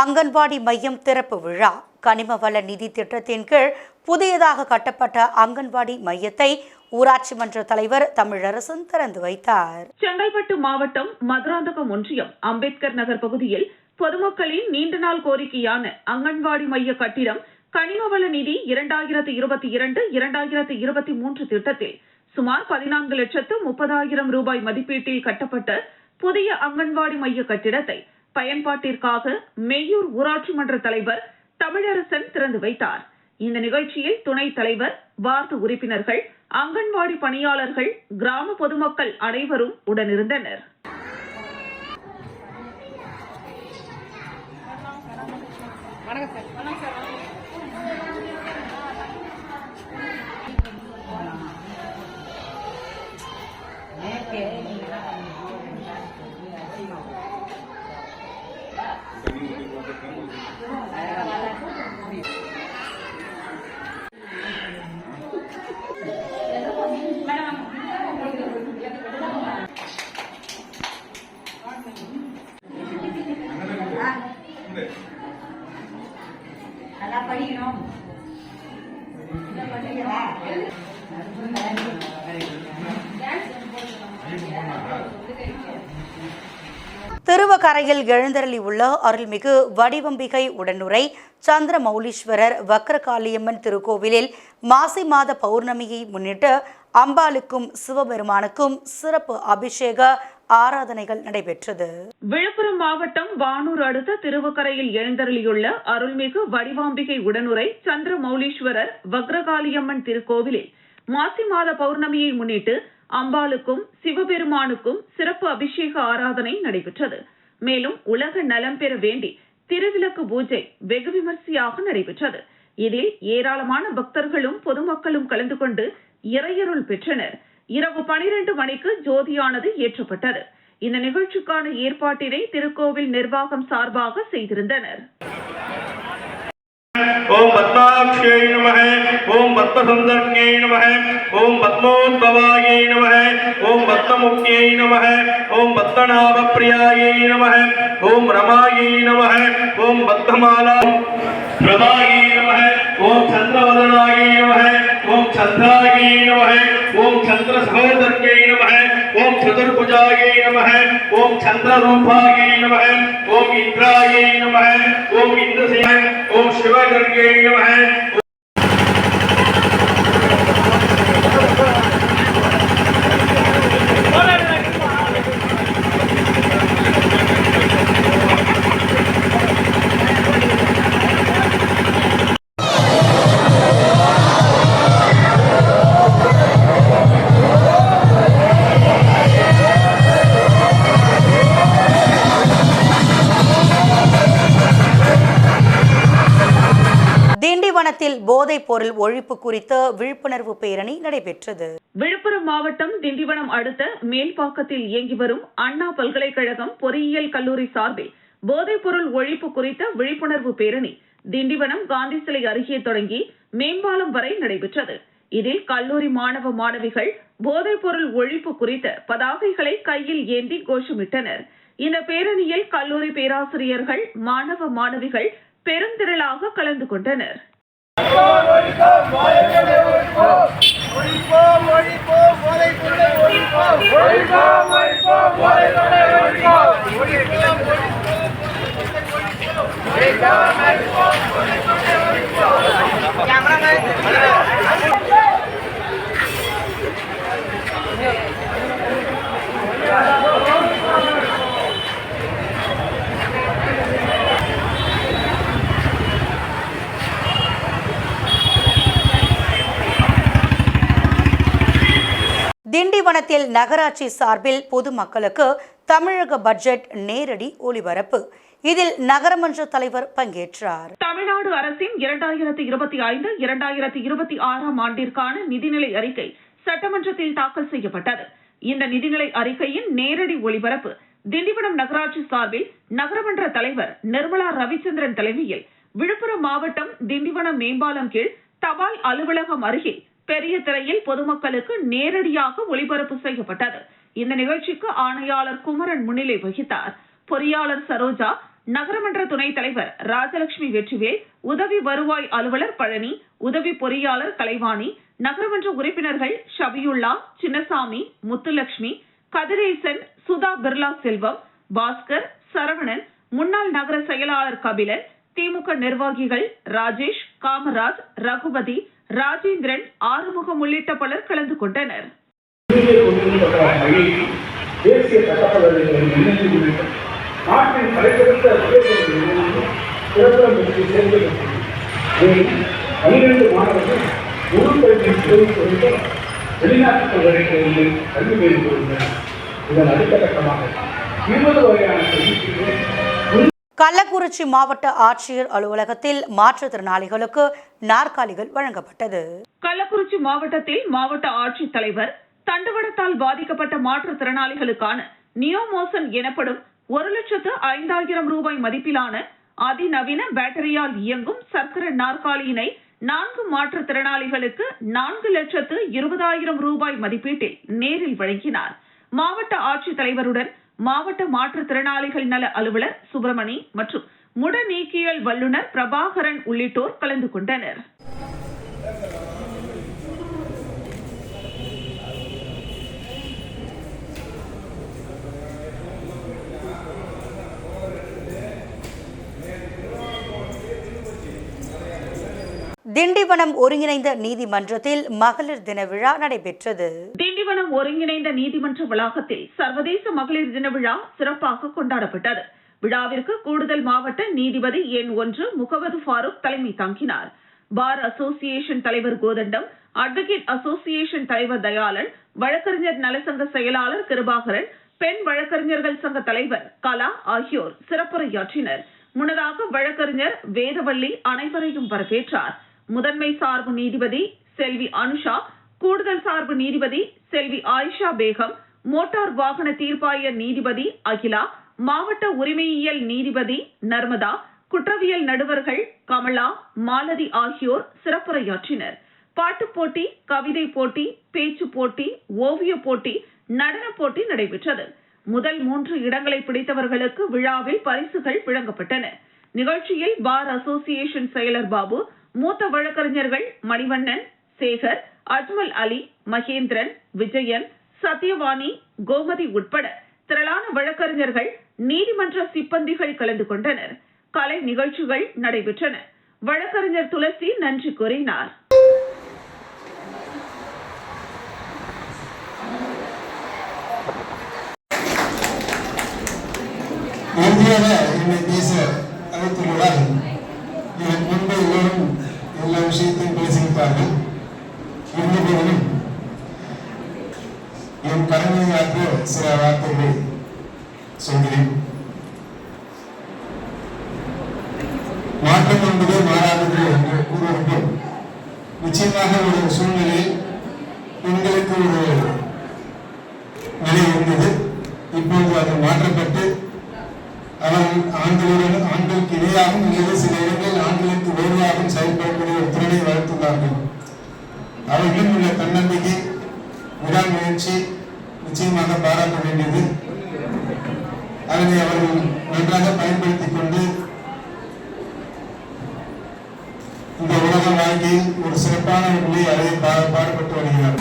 அங்கன்வாடி மையம் திறப்பு விழா. கனிம வள நிதி திட்டத்தின் கீழ் புதியதாக கட்டப்பட்ட அங்கன்வாடி மையத்தை ஊராட்சி மன்ற தலைவர் தமிழரசன் திறந்து வைத்தார். செங்கல்பட்டு மாவட்டம் மதுராந்தகம் ஒன்றியம் அம்பேத்கர் நகர் பகுதியில் பொதுமக்களின் நீண்ட நாள் கோரிக்கையான அங்கன்வாடி மைய கட்டிடம் கனிமவள நிதி இரண்டாயிரத்தி இருபத்தி இரண்டு இரண்டாயிரத்தி இருபத்தி மூன்று திட்டத்தில் சுமார் பதினான்கு லட்சத்து முப்பதாயிரம் ரூபாய் மதிப்பீட்டில் கட்டப்பட்ட புதிய அங்கன்வாடி மைய கட்டிடத்தை பயன்பாட்டிற்காக மெய்யூர் ஊராட்சி மன்ற தலைவர் தமிழரசன் திறந்து வைத்தார். இந்த நிகழ்ச்சியில் துணைத் தலைவர் வார்டு உறுப்பினர்கள் அங்கன்வாடி பணியாளர்கள் கிராம பொதுமக்கள் அனைவரும் உடனிருந்தனர். நல்லா திருவக்கரையில் எழுந்தருளி உள்ள அருள்மிகு வடிவம்பிகை உடனுரை சந்திரமௌலீஸ்வரர் வக்ரகாளியம்மன் திருக்கோவிலில் மாசி மாத பௌர்ணமியை முன்னிட்டு அம்பாளுக்கும் சிவபெருமானுக்கும் சிறப்பு அபிஷேக ஆராதனைகள் நடைபெற்றது. விழுப்புரம் மாவட்டம் வானூர் அடுத்த திருவக்கரையில் எழுந்தருளியுள்ள அருள்மிகு வடிவாம்பிகை உடனுரை சந்திரமௌலீஸ்வரர் வக்ரகாளியம்மன் திருக்கோவிலில் மாசி மாத பௌர்ணமியை முன்னிட்டு அம்பாளுக்கும் சிவபெருமானுக்கும் சிறப்பு அபிஷேக ஆராதனை நடைபெற்றது. மேலும் உலக நலம் பெற வேண்டி திருவிளக்கு பூஜை வெகு விமர்சையாக நடைபெற்றது. இதில் ஏராளமான பக்தர்களும் பொதுமக்களும் கலந்து கொண்டு இறையருள் பெற்றனர். இரவு பனிரெண்டு மணிக்கு ஜோதியானது ஏற்றப்பட்டது இந்த நிகழ்ச்சிக்கான ஏற்பாட்டினை திருக்கோவில் நிர்வாகம் சார்பாக செய்திருந்தனர். ஓம் பத்மாட்சியை நம ஓம் பத்மசுந்தர்யை நம ஓம் பத்மோத்பவாயை நம ஓம் பத்மமுக்தியை நம ஓம் பத்மநாபப்பிரியாயை நம ஓம் ரமாயை நம ஓம் பத்மமாலா பிரதாயை நம ஓம் சந்திரவதனாயை நம ஓம் சந்திராயை நம ஓம் சந்திர சகோதர்யை நம ஓம் சதுர்புஜாயை நம ஓம் சந்திரரூபாயை நம ஓம் இந்திராயை நம ஓம் இந்திரசேன ஓம் சிவகர்கை நம திண்டிவனத்தில் போதைப் பொருள் ஒழிப்பு குறித்த விழிப்புணர்வு பேரணி நடைபெற்றது. விழுப்புரம் மாவட்டம் திண்டிவனம் அடுத்த மேல்பாக்கத்தில் இயங்கி வரும் அண்ணா பல்கலைக்கழகம் பொறியியல் கல்லூரி சார்பில் போதைப்பொருள் ஒழிப்பு குறித்த விழிப்புணர்வு பேரணி திண்டிவனம் காந்தி சிலை அருகே தொடங்கி மேம்பாலம் வரை நடைபெற்றது. இதில் கல்லூரி மாணவ மாணவிகள் போதைப்பொருள் ஒழிப்பு குறித்த பதாகைகளை கையில் ஏந்தி கோஷமிட்டனர். இந்த பேரணியில் கல்லூரி பேராசிரியர்கள் மாணவ மாணவிகள் பெருந்திரளாக கலந்து கொண்டனர். திண்டிவனத்தில் நகராட்சி சார்பில் பொதுமக்களுக்கு தமிழக பட்ஜெட் நேரடி ஒளிபரப்பு இதில் நகரமன்ற தலைவர் பங்கேற்றார். தமிழ்நாடு அரசின் இரண்டாயிரத்தி இருபத்தி ஐந்து இரண்டாயிரத்தி இருபத்தி ஆறாம் ஆண்டிற்கான நிதிநிலை அறிக்கை சட்டமன்றத்தில் தாக்கல் செய்யப்பட்டது. இந்த நிதிநிலை அறிக்கையின் நேரடி ஒளிபரப்பு திண்டிவனம் நகராட்சி சார்பில் நகரமன்ற தலைவர் நிர்மலா ரவிச்சந்திரன் தலைமையில் விழுப்புரம் மாவட்டம் திண்டிவனம் மேம்பாலம் கீழ் தபால் அலுவலகம் அருகே பெரிய திரையில் பொதுமக்களுக்கு நேரடியாக ஒளிபரப்பு செய்யப்பட்டது. இந்த நிகழ்ச்சிக்கு ஆணையாளர் குமரன் முன்னிலை வகித்தார். பொறியாளர் சரோஜா நகரமன்ற துணைத் தலைவர் ராஜலட்சுமி வெற்றிவேல் உதவி வருவாய் அலுவலர் பழனி உதவி பொறியாளர் கலைவாணி நகரமன்ற உறுப்பினர்கள் ஷபியுல்லா சின்னசாமி முத்துலட்சுமி கதிரேசன் சுதா பிர்லா செல்வம் பாஸ்கர் சரவணன் முன்னாள் நகர செயலாளர் கபிலன் திமுக நிர்வாகிகள் ராஜேஷ் காமராஜ் ரகுபதி ராஜேந்திரன் ஆறுமுகம் உள்ளிட்ட பலர் கலந்து கொண்டனர். வெளிநாட்டு கல்வி பயிர் கொள்கின்றனர் இதன் இருபது வகையான கள்ளக்குறிச்சி மாவட்ட ஆட்சியர் அலுவலகத்தில் மாற்றுத்திறனாளிகளுக்கு நாற்காலிகள் வழங்கப்பட்டது. கள்ளக்குறிச்சி மாவட்டத்தில் மாவட்ட ஆட்சித் தலைவர் தண்டுவடத்தால் பாதிக்கப்பட்ட மாற்றுத்திறனாளிகளுக்கான நியோமோசன் எனப்படும் ஒரு லட்சத்து ஐந்தாயிரம் ரூபாய் மதிப்பிலான அதிநவீன பேட்டரியால் இயங்கும் சக்கர நாற்காலியினை நான்கு மாற்றுத்திறனாளிகளுக்கு நான்கு லட்சத்து இருபதாயிரம் ரூபாய் மதிப்பீட்டில் நேரில் வழங்கினார். மாவட்ட ஆட்சித் தலைவருடன் மாவட்ட மாற்றுத்திறனாளிகள் நல அலுவலர் சுப்பிரமணி மற்றும் முட நீக்கியல் வல்லுநர் பிரபாகரன் உள்ளிட்டோர் கலந்து கொண்டனர். திண்டிவனம் ஒருங்கிணைந்த நீதிமன்றத்தில் மகளிர் தின விழா நடைபெற்றது. திண்டிவனம் ஒருங்கிணைந்த நீதிமன்ற வளாகத்தில் சர்வதேச மகளிர் தின விழா சிறப்பாக கொண்டாடப்பட்டது. விழாவிற்கு கூடுதல் மாவட்ட நீதிபதி எண் ஒன்று முகமது ஃபாரூக் தலைமை தாங்கினார். பார் அசோசியேஷன் தலைவர் கோதண்டம் அட்வொகேட் அசோசியேஷன் தலைவர் தயாளன் வழக்கறிஞர் நலசங்க செயலாளர் கிருபாகரன் பெண் வழக்கறிஞர்கள் சங்க தலைவர் கலா ஆகியோர் சிறப்புரையாற்றினர். முன்னதாக வழக்கறிஞர் வேதவள்ளி அனைவரையும் வரவேற்றார். முதன்மை சார்பு நீதிபதி செல்வி அனுஷா கூடுதல் சார்பு நீதிபதி செல்வி ஆயிஷா பேகம் மோட்டார் வாகன தீர்ப்பாய நீதிபதி அகிலா மாவட்ட உரிமையியல் நீதிபதி நர்மதா குற்றவியல் நடுவர்கள் கமலா மாலதி ஆகியோர் சிறப்புரையாற்றினர். பாட்டுப் போட்டி கவிதை போட்டி பேச்சு போட்டி ஓவிய போட்டி நடனப் போட்டி நடைபெற்றது. முதல் மூன்று இடங்களை பிடித்தவர்களுக்கு விழாவில் பரிசுகள் வழங்கப்பட்டன. நிகழ்ச்சியில் பார் அசோசியேஷன் செயலர் பாபு மூத்த வழக்கறிஞர்கள் மணிவண்ணன் சேகர் அஜ்மல் அலி மகேந்திரன் விஜயன் சத்யவாணி கோமதி உட்பட திரளான வழக்கறிஞர்கள் நீதிமன்ற சிப்பந்திகள் கலந்து கொண்டனர். கலை நிகழ்ச்சிகள் நடைபெற்றன. வழக்கறிஞர் துளசி நன்றி கூறினார். இறுதியாக பேச அழைத்துள்ளார் பேசியிருப்பார்கள் இருந்தபோதிலும் என் கடமையாற்ற சில வார்த்தைகளை சொல்கிறேன். மாற்றம் என்பது மாறாதது என்று கூறுவது நிச்சயமாக ஒரு சூழ்நிலை பெண்களுக்கு ஒரு நிலை இருந்தது. இப்பொழுது அது மாற்றப்பட்டு அவன் ஆண்களுடன் ஆண்களுக்கு இணையாகவும் அல்லது சில இடங்களில் ஆண்களுக்கு வேறுவாகவும் செயல்பட ஒரு திறனை வளர்த்துள்ளார்கள் அவர்களின் உள்ள தன்னம்பிக்கை விடாமுயற்சி நிச்சயமாக பாராட்ட வேண்டியது. அதனை அவர்கள் நன்றாக பயன்படுத்திக் கொண்டு இந்த உலக வாழ்க்கையில் ஒரு சிறப்பான நிலையை அடைய பாடுபட்டு வருகிறார்